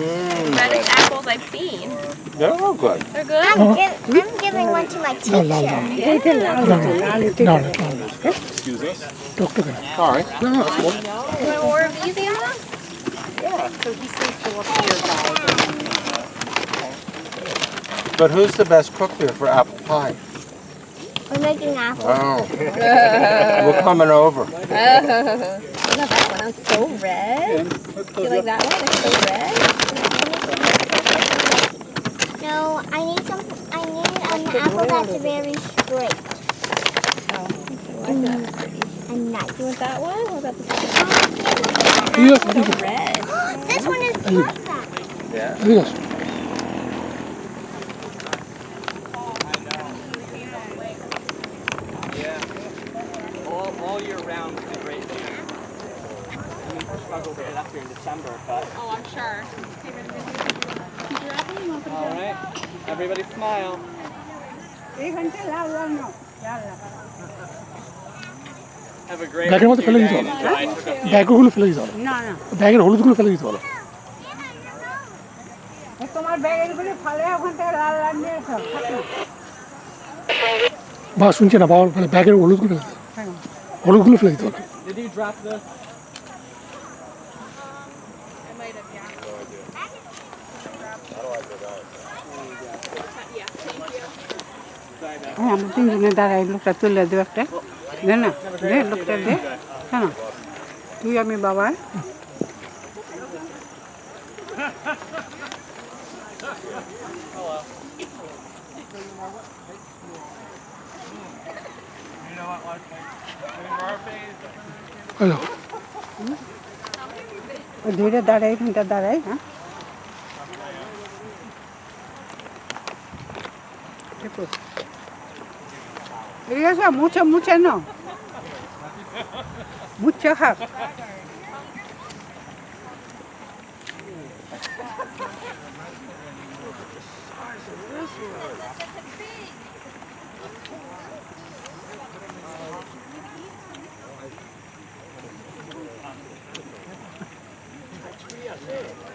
Mm. Best apples I've seen. They're all good. They're good? I'm, I'm giving one to my teacher. No, no, no. Yeah. No, no, no. no, no. Excuse us? Talk to them. All right. No, no. What? You want these, Anna? Yeah. So he to look at your. But who's the best cook here for apple pie? We're making apples. Oh. We're coming over. Look that one. So red. You like that one? It's so red. No, I need some. I need an apple that's very straight. Oh, I like. And nice. You want that one? What about this one? Oh, yeah. So red. this one is perfect. Yeah. December, but. Oh, I'm sure. All right, everybody smile. Have a great ব্যাগের মধ্যে ফেলে দিতে হবে। ব্যাগগুলো ফেলে দিতে হবে। ব্যাগের হলুদগুলো ফেলে দিতে হবে। তোমার ব্যাগেরগুলো ওখান থেকে লাল লাল নিয়ে। বা শুনছে না বাবার ফেলে ব্যাগের হলুদগুলো ফেলে দিতে হলুদগুলো ফেলে দিতে হবে। Did you drop this? হ্যাঁ আমরা তিনজনে দাঁড়াই লোকটা তুলে দেবো একটা দে না দে লোকটা দে হ্যাঁ তুই আমি বাবা এই দেখো, ওই ধীরে দাঁড়াই এখানটা দাঁড়াই হ্যাঁ দেখো। এদিকে এসো, মুছে মুছে নাও মুছে খাক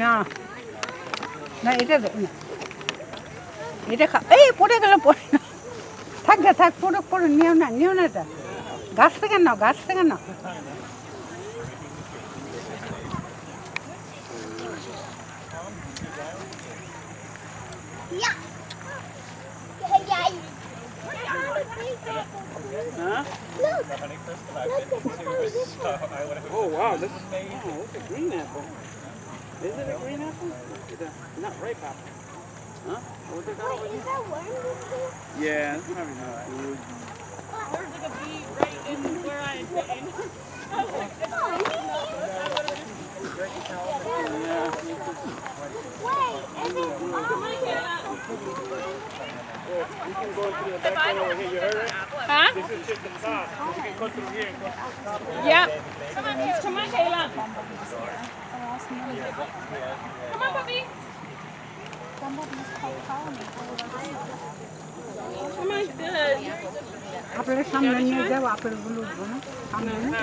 না না এটা দে না। এটা খা এই পড়ে গেল পড়ে না থাক গে থাক পড়ে পড়ে নিও না নিও না এটা গাছ থেকে নাও গাছ থেকে নাও Yeah. Hey, guys. Look. Oh wow, this is oh, it's a green apple. Is it a green apple? Is it not ripe apple? Huh? What they call Wait, it? is that worm? Yeah, it's probably not food. Yeah. Wait, is it um, You can go through the back door over here, you heard it? Huh? This is just the top. You can go through here and go Yep. Come on, come on, Kayla. Come on, puppy. Come on, good. আপেলের সামনে নিয়ে যাও আপেলগুলো উঠবো না সামনে নিয়ে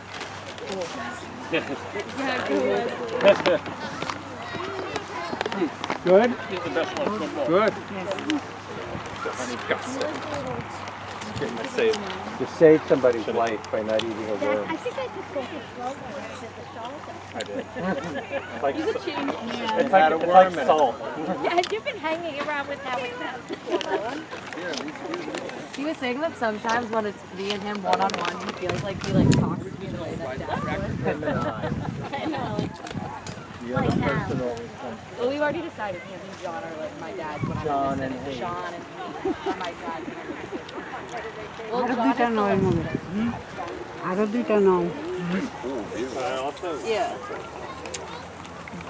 Good? It's the best one so far. Good. Save. You saved somebody's life by not eating a worm. I think I could go to Kroger and get the salsa. I did. It's like, He's a cheese. it's like, it's like salt. Yeah, you've been hanging around with that with that he was saying that sometimes when it's me and him one on one, he feels like he like talks to me the way that Dad would. I know. Like, like now. Well, we've already decided him and John are like my dad. When John I'm and Sean and me are my dad. Well, hmm? I don't want to know আরো I don't আরো দুইটা know. Yeah.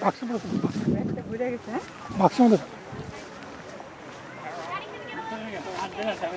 বাক্স মধ্যে একটা ঘুরে গেছে হ্যাঁ বাক্স মধ্যে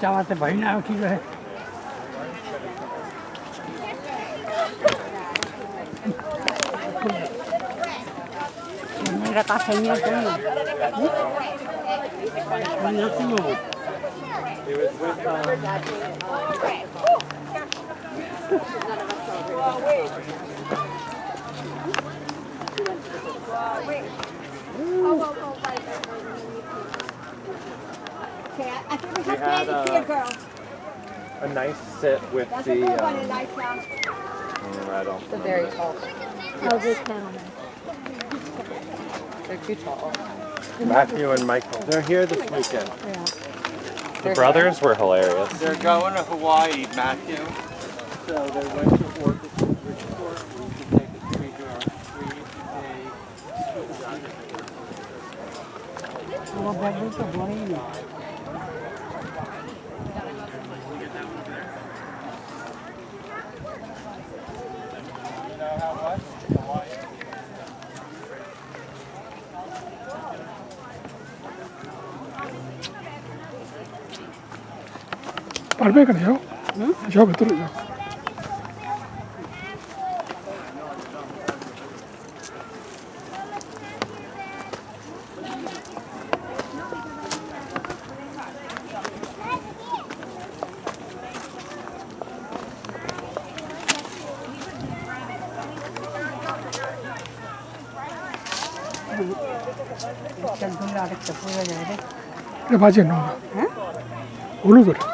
চালাতে পারি না কি করে মেয়েরা কাছে নিয়ে আসবে না Oh, we We had, to a girl. a nice sit with That's a the. good one, Um, Elisha. mm, I don't. They're very tall. Oh, this gentleman. They're too tall. Matthew and Michael. They're here this weekend. They're brothers were hilarious. They're going to Hawaii, Matthew. So they went to Orchid Resort. We could take a 800원이요? 응? 샵에 들어요. 일단 놀라겠다, 보여줘야 돼. 야, 맞아, 농가. 응? 오늘 그래.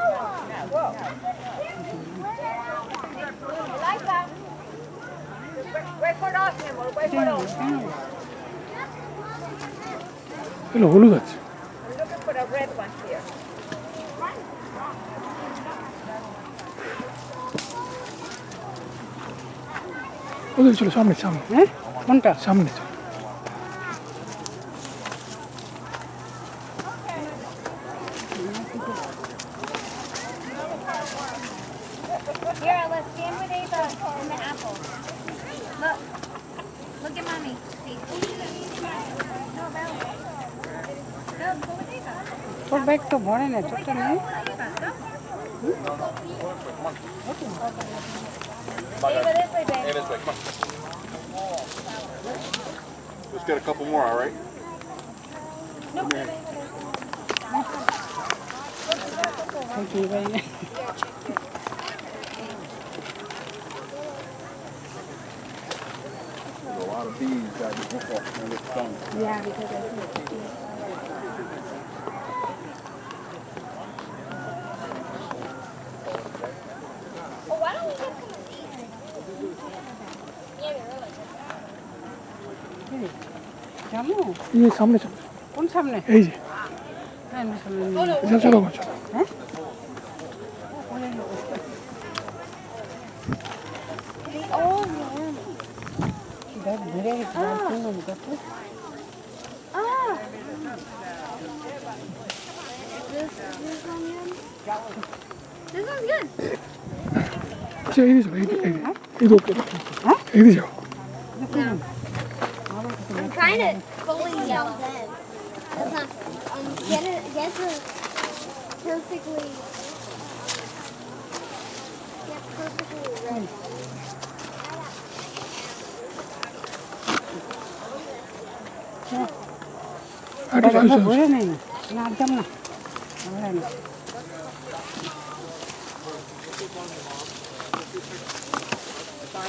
এগুলো হলুদ আছে। ওদের চলো সামনে সামনে। হ্যাঁ? কোনটা? সামনে চলো না ছোট্ট নেই Ava, this way, babe. This way, come on. Just get a couple more, all right? ওই কি বলি A lot of bees got to hook off on this stone. Yeah, because I Oh, জানো এই সামনে চলো কোন সামনে এই যে হ্যাঁ আমি সামনে নিয়ে চলো চলো মা, চলো Oh, man. ব্যাগ ঘুরে গেছে ব্যাগ কিনবো না কত Ah. This, this one good? This one's good. আচ্ছা এই দিয়ে চলো এই দিয়ে, এই দিয়ে এই দিয়ে ওকে এই দিয়ে যাও I'm trying to shell then. That's not, um, get it, get the perfectly, get perfectly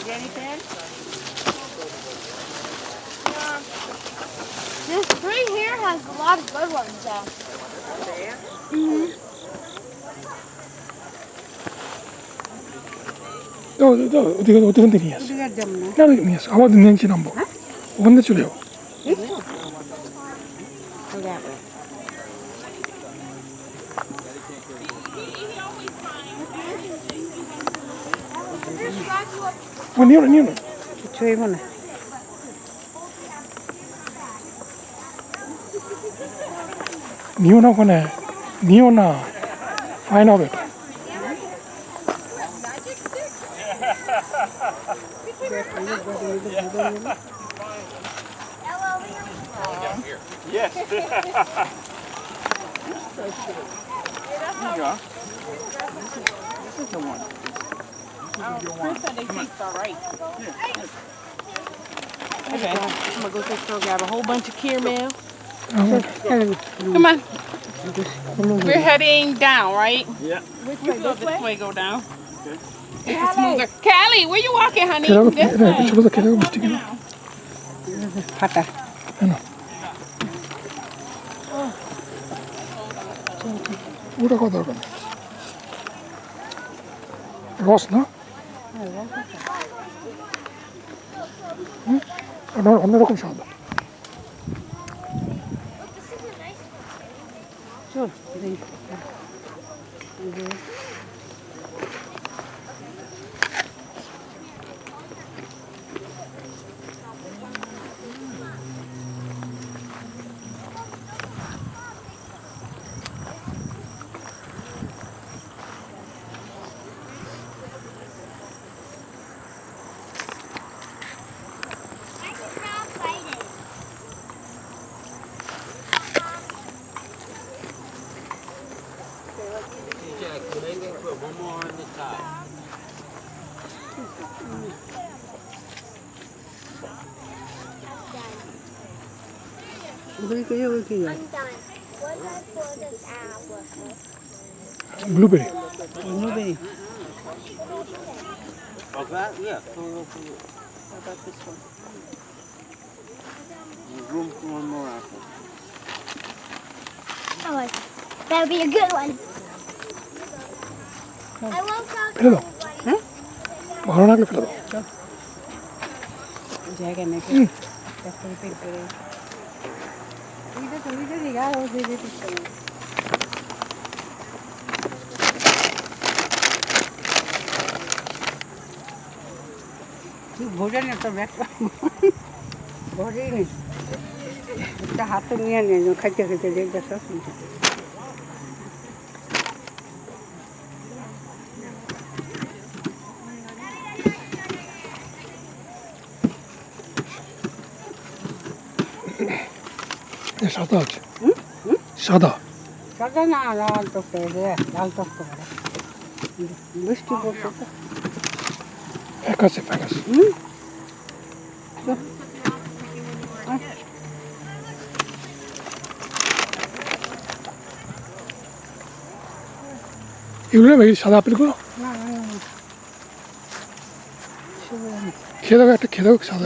anything? This tree here has a lot of good ones though. ওদিকে ওদিকে নিয়ে আসো না ওদিকে নিয়ে আসো আবার নিচে নামবো ওখান থেকে চলে যাব নিও না নিও না কিছু না নিও না ওখানে নিও না ফাইন হবে এটা। Yes. Here you go. This is the one. Chris said they taste all right. Okay. I'm gonna go to the store grab a whole bunch of caramel. Come on. We're heading down, right? Yeah. Which way? You go this way? go down. Okay. It's smoother. Callie, where you walking, honey? Quero, this quero, way. Deixa 这，给你，你、嗯、这。嗯 ওই কে ওই কি I'm done. What did I pour this apple? Blueberry নেবে Of that? Yeah. How about this one? There's room for one more apple. Oh, that would be a good one. I won't go ফেলে দাও ভালো লাগলে ফেলে দাও জায়গা নেই ভোজন তো ভরি নি একটা হাতে নিয়ে নিয়ে খাইতে খাইতে যে দেখো Yeah. সাদা আছে। সাদা। সাদা না লাল টক লাল টক করে বৃষ্টি পড়ছে ফ্যাকাসে ফ্যাকাসে এগুলো ভাই সাদা আপেলগুলো খেয়ে দাও একটা খেয়ে দাও সাদা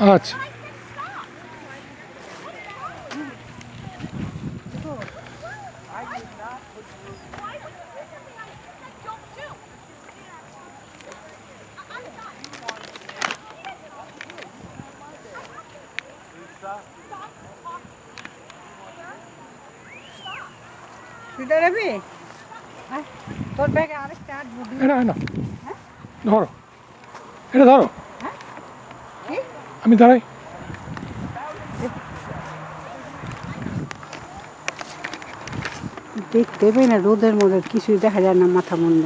আচ্ছা। তোর ব্যাগে ধরো। এটা ধরো। আমি দাঁড়াই। দেখতে পাই না রোদের মধ্যে কিছুই দেখা যায় না মাথা মুন্ড।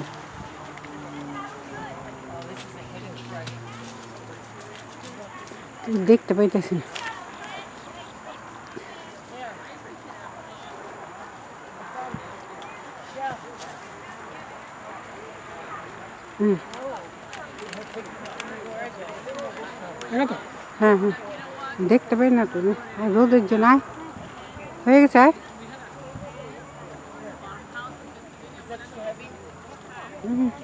দেখতে পাইতেছি না। হুম, হ্যাঁ হ্যাঁ। দেখতে পাই না তুমি। রোদের জন্য হয়ে গেছে হুম।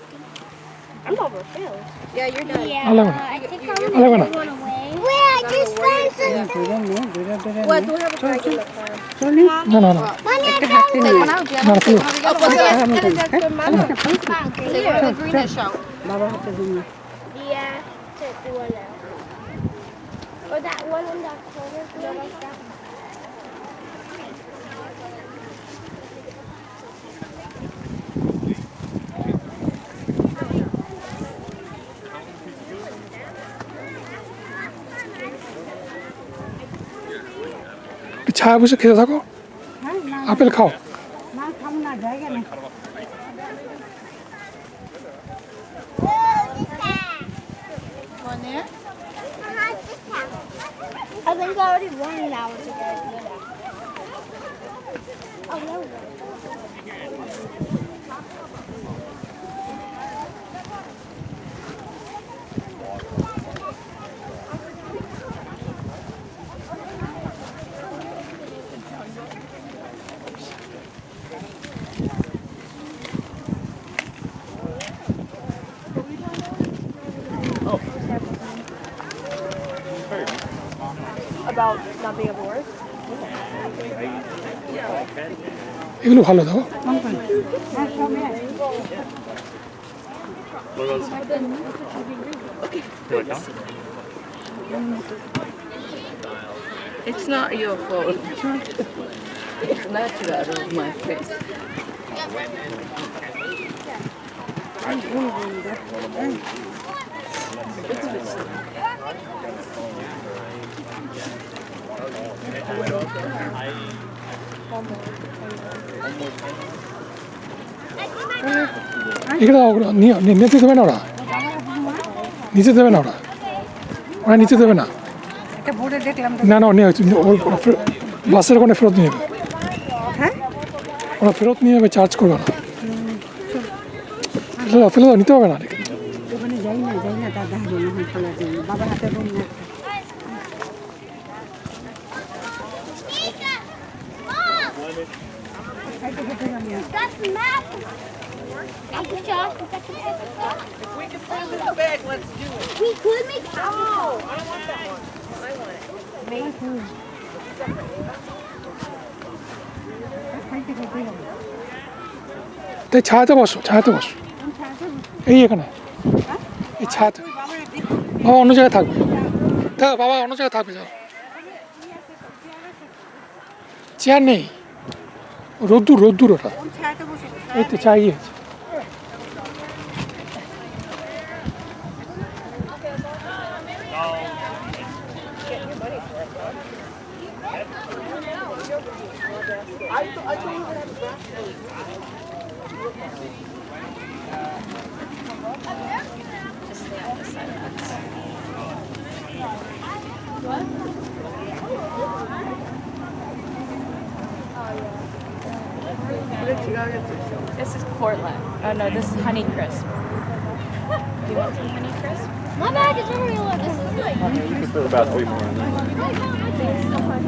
overfilled. Yeah, you're done. Yeah, uh, I think I want to one away. Wait, I just found something. What, do we have a bag in car? No, no, no. Mommy, I found one. Take one out, yeah. Take one out. Oh, put it the greenish out. Yeah, take one out. Or that one in that corner. ছায়া বসে খেতে থাকো apple খাও I think I already won an hour today. Oh, no. এগুলো ভালো দাও হ্যাঁ সব It's not your fault. It's natural on my face. এখানে ওগুলো নিচে দেবে না ওরা? নিচে দেবে না ওরা? ওরা নিচে দেবে না? না না নিয়ে বাসের ওখানে ফেরত নিয়ে যাবে। হ্যাঁ? ওরা ফেরত নিয়ে যাবে চার্জ করবে না। ফেলে দাও নিতে হবে না ওখানে যাই না যাই না দাদা হবে না হয় খোলা যাই না বাবার হাতে রুম না That's the map. That If we can find this bag, let's do it. We could make oh. তাই ছায়াতে বসো ছায়াতে বসো এই এখানে এই ছায়াতে বাবা অন্য জায়গায় থাকবে দেখো বাবা অন্য জায়গায় থাকবে যাও চেয়ার নেই রোদ্দুর রোদ্দুর ওটা ছায়াতে বসে এই তো চাই আছে This is Cortland. Oh no, this is Honey Crisp. Do you want some Honey Crisp? My bag is already low. This is good. You can put about three more in there. Someone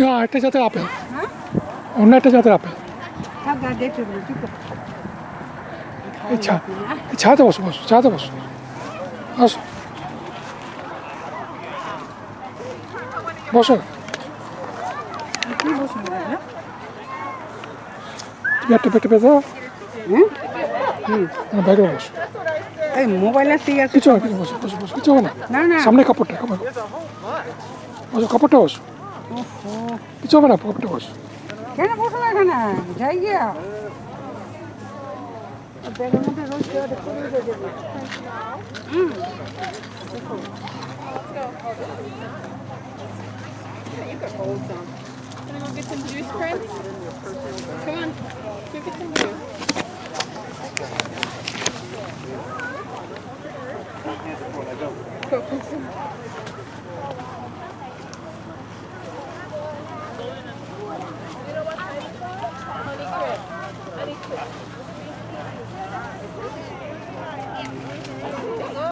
না একটা জাতের apple. হ্যাঁ? অন্য একটা জাতের apple. আচ্ছা ছাতে বসো বসো ছাতে বসো। বসো। বসো। একটা পেটে পেতে হ্যাঁ? বাইরে বসো। এই মোবাইলে ঠিক আছে। কিছু কিছু বসো বসো বসো কিছু না। সামনে কাপড়টা কাপড়। কাপড়টা বসো। কিছু হবে না কাপড়টা বসো কেন বসো না এখানে যাই গিয়া ব্যাগের মধ্যে রোজ দেওয়া করে দেবে Gonna go get some juice, Prince? Come on, go get some juice. Go, Prince.